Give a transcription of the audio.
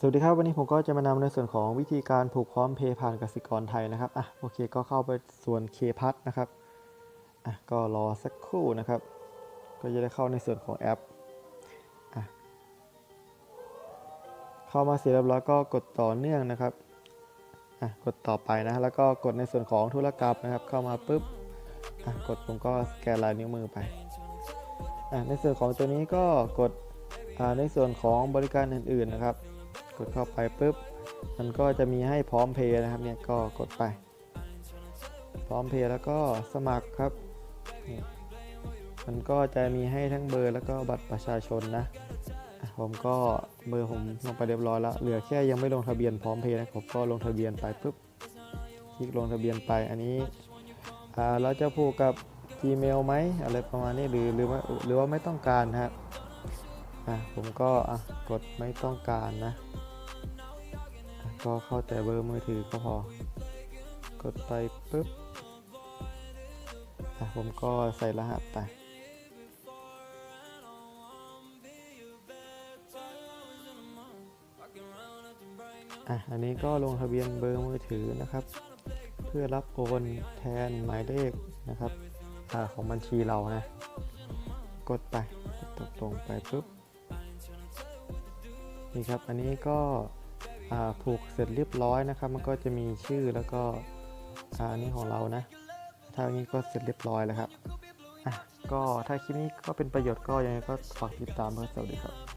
สวัสดีครับ วันนี้ผมก็จะมานำในส่วนของวิธีการผูกพร้อมเพย์ผ่านกสิกรไทยนะครับอะโอเคก็เข้าไปส่วนเคพัทนะครับอะก็รอสักครู่นะครับ ก็จะได้เข้าในส่วนของแอปอะเข้ามาเสร็จเรียบร้อยก็กดต่อเนื่องนะครับอะกดต่อไปนะแล้วก็กดในส่วนของธุรกรรมนะครับ เข้ามาปุ๊บอะกดผมก็สแกนลายนิ้วมือไปอะในส่วนของตัวนี้ก็กดอ่าในส่วนของบริการอื่น ๆนะครับ กดเข้าไปปุ๊บ มันก็จะมีให้พร้อมเพย์นะครับเนี่ยก็กดไป พร้อมเพย์แล้วก็สมัครครับ มันก็จะมีให้ทั้งเบอร์แล้วก็บัตรประชาชนนะ ผมก็เบอร์ผมลงไปเรียบร้อยแล้ว เหลือแค่ยังไม่ลงทะเบียนพร้อมเพย์นะผมก็ลงทะเบียนไปปุ๊บ คลิกลงทะเบียนไป อันนี้เราจะผูกกับ Gmail ไหมอะไรประมาณนี้หรือหรือว่าหรือว่าไม่ต้องการนะครับอะผมก็อะกดไม่ต้องการนะ ก็เข้าแต่เบอร์มือถือก็พอ กดไปปุ๊บอะผมก็ใส่รหัสไปอะอันนี้ก็ลงทะเบียนเบอร์มือถือนะครับ เพื่อรับโอนแทนหมายเลขนะครับอของบัญชีเรานะ กดไปตกลงไปปุ๊บนี่ครับ อันนี้ก็ ผูกเสร็จเรียบร้อยนะครับ มันก็จะมีชื่อแล้วก็อันนี้ของเรานะ ถ้าอย่างนี้ก็เสร็จเรียบร้อยแล้วครับ ก็ถ้าคลิปนี้ก็เป็นประโยชน์ก็ยังไงก็ฝากติดตามเพื่อสวัสดีครับ